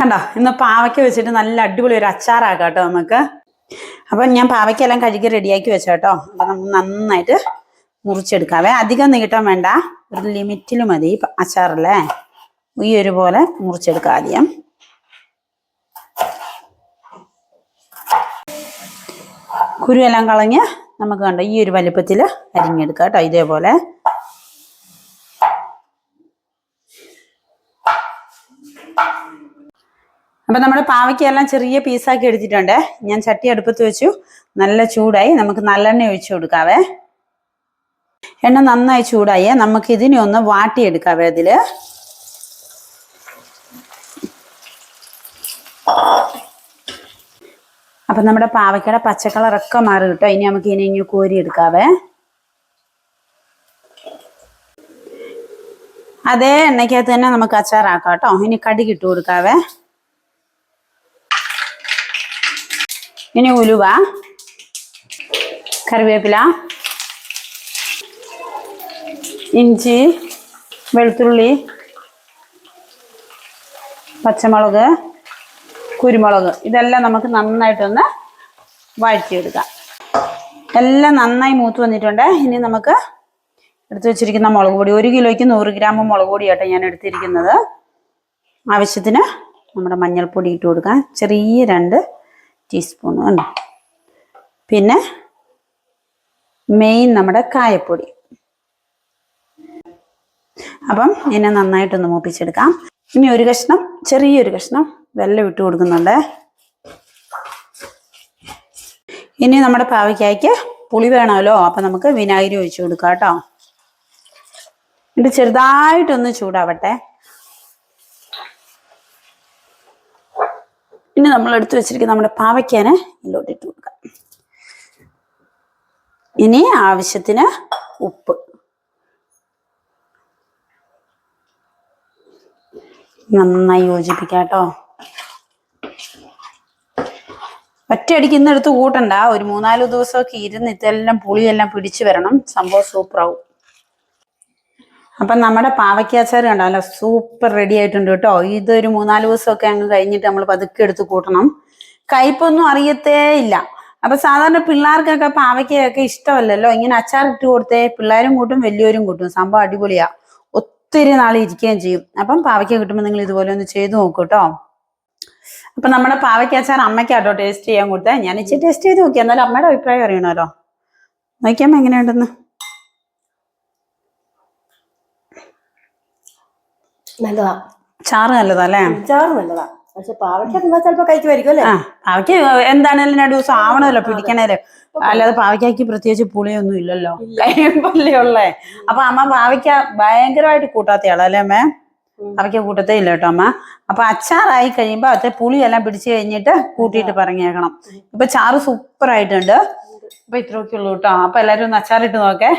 കണ്ടോ ഇന്ന് പാവയ്ക്ക വെച്ചിട്ട് നല്ല അടിപൊളി ഒരു അച്ചാറാക്കാം കേട്ടോ നമുക്ക്. അപ്പം ഞാൻ പാവയ്ക്കെല്ലാം കഴുകി റെഡിയാക്കി വെച്ചോ കേട്ടോ. അപ്പം നമുക്ക് നന്നായിട്ട് മുറിച്ചെടുക്കാവേ. അധികം നീട്ടം വേണ്ട. ഒരു ലിമിറ്റിൽ മതി അച്ചാറല്ലേ? ഈ ഒരു പോലെ മുറിച്ചെടുക്കാം ആദ്യം. കുരുവെല്ലാം കളഞ്ഞ് നമുക്ക് കണ്ടോ ഈ ഒരു വലിപ്പത്തിൽ അരിഞ്ഞെടുക്കാം കേട്ടോ ഇതേപോലെ. അപ്പൊ നമ്മുടെ പാവയ്ക്കെല്ലാം ചെറിയ പീസാക്കി എടുത്തിട്ടുണ്ട്. ഞാൻ ചട്ടി അടുപ്പത്ത് വെച്ചു. നല്ല ചൂടായി. നമുക്ക് നല്ലെണ്ണ ഒഴിച്ചു കൊടുക്കാവേ. എണ്ണ നന്നായി ചൂടായി. നമുക്ക് ഇതിനെ ഒന്ന് വാട്ടിയെടുക്കാവേ അതിൽ അപ്പൊ നമ്മുടെ പാവയ്ക്കയുടെ പച്ചക്കളറൊക്കെ മാറി കിട്ടോ. ഇനി നമുക്ക് ഇനി ഇനി കോരി എടുക്കാവേ അതേ എണ്ണയ്ക്കകത്ത് തന്നെ നമുക്ക് അച്ചാറാക്കാം കേട്ടോ. ഇനി കടി കിട്ടു കൊടുക്കാവേ. ഇനി ഉലുവ കറിവേപ്പില ഇഞ്ചി വെളുത്തുള്ളി പച്ചമുളക് കുരുമുളക് ഇതെല്ലാം നമുക്ക് നന്നായിട്ടൊന്ന് വഴറ്റിയെടുക്കാം. എല്ലാം നന്നായി മൂത്ത് വന്നിട്ടുണ്ട്. ഇനി നമുക്ക് എടുത്തു വെച്ചിരിക്കുന്ന മുളക് പൊടി. ഒരു കിലോയ്ക്ക് നൂറ് ഗ്രാം മുളക് പൊടിയാട്ടോ ഞാൻ എടുത്തിരിക്കുന്നത്. ആവശ്യത്തിന് നമ്മുടെ മഞ്ഞൾപ്പൊടി ഇട്ട് കൊടുക്കാം. ചെറിയ രണ്ട് ടീസ്പൂൺ ഉണ്ട് പിന്നെ മെയിൻ നമ്മുടെ കായപ്പൊടി. അപ്പം ഇതിനെ നന്നായിട്ടൊന്ന് മൂപ്പിച്ചെടുക്കാം. ഇനി ഒരു കഷ്ണം ചെറിയൊരു കഷ്ണം വെള്ളം ഇട്ട് കൊടുക്കുന്നുണ്ട്. ഇനി നമ്മുടെ പാവയ്ക്കായ്ക്ക് പുളി വേണമല്ലോ അപ്പം നമുക്ക് വിനാഗിരി ഒഴിച്ചു കൊടുക്കാം കേട്ടോ. ഇത് ചെറുതായിട്ടൊന്ന് ചൂടാവട്ടെ. നമ്മൾ എടുത്തു വെച്ചിരിക്കുന്ന നമ്മുടെ പാവയ്ക്കാന് ഇതിലോട്ട് ഇട്ട് കൊടുക്കാം. ഇനി ആവശ്യത്തിന് ഉപ്പ്. നന്നായി യോജിപ്പിക്കാം കേട്ടോ ഒറ്റയടിക്ക് ഇന്നെടുത്ത് കൂട്ടണ്ട. ഒരു മൂന്നാൽ ദിവസമൊക്കെ ഇരുന്ന് ഇതെല്ലാം പുളിയെല്ലാം പിടിച്ചു വരണം. സംഭവം സൂപ്പറാവും. അപ്പം നമ്മുടെ പാവയ്ക്കാച്ചാർ കണ്ടല്ലോ സൂപ്പർ റെഡി ആയിട്ടുണ്ട് കേട്ടോ. ഇതൊരു മൂന്നാൽ ദിവസമൊക്കെ അങ്ങ് കഴിഞ്ഞിട്ട് നമ്മൾ പതുക്കെ എടുത്ത് കൂട്ടണം. കയ്പൊന്നും അറിയത്തേ ഇല്ല. അപ്പൊ സാധാരണ പിള്ളേർക്കൊക്കെ പാവയ്ക്കൊക്കെ ഇഷ്ടമല്ലല്ലോ. ഇങ്ങനെ അച്ചാർ ഇട്ട് കൊടുത്തേ പിള്ളേരും കൂട്ടും വലിയവരും കൂട്ടും. സംഭവം അടിപൊളിയാ. ഒത്തിരി നാൾ ഇരിക്കുകയും ചെയ്യും. അപ്പം പാവയ്ക്ക കിട്ടുമ്പോൾ നിങ്ങൾ ഇതുപോലെ ഒന്ന് ചെയ്തു നോക്കൂ കേട്ടോ. അപ്പൊ നമ്മുടെ പാവയ്ക്ക അച്ചാർ അമ്മയ്ക്കാട്ടോ ടേസ്റ്റ് ചെയ്യാൻ കൊടുത്തേ. ഞാൻ ഇച്ചിരി ടേസ്റ്റ് ചെയ്ത് നോക്കിയാൽ എന്നാലും അമ്മയുടെ അഭിപ്രായം അറിയണമല്ലോ. നോക്കിയമ്മ എങ്ങനെയുണ്ടെന്ന്? നല്ലതാ. ചാറ് നല്ലതാ അല്ലേ ചാറ് നല്ലതാ. പക്ഷെ പാവയ്ക്ക തിന്നാൽ ചിലപ്പോ കഴിക്കുമായിരിക്കും അല്ലേ ആ പാവയ്ക്ക് എന്താണേലും രണ്ടു ദിവസം ആവണമല്ലോ പിടിക്കണേൽ. അല്ലാതെ പാവയ്ക്കാക്ക് പ്രത്യേകിച്ച് പുളിയൊന്നും ഇല്ലല്ലോ. കഴിയുമ്പല്ലേ ഉള്ളേ. അപ്പൊ അമ്മ പാവയ്ക്ക ഭയങ്കരമായിട്ട് കൂട്ടാത്ത ആളല്ലേ അമ്മേ? പാവയ്ക്ക കൂട്ടത്തേ ഇല്ല കേട്ടോ അമ്മ. അപ്പൊ അച്ചാറായി കഴിയുമ്പോ അത് പുളിയെല്ലാം പിടിച്ചു കഴിഞ്ഞിട്ട് കൂട്ടിയിട്ട് പറഞ്ഞേക്കണം. ഇപ്പൊ ചാറ് സൂപ്പർ ആയിട്ടുണ്ട് അപ്പൊ ഇത്രയൊക്കെ ഉള്ളൂ കേട്ടോ. അപ്പൊ എല്ലാരും ഒന്ന് അച്ചാറിട്ട് നോക്കേ.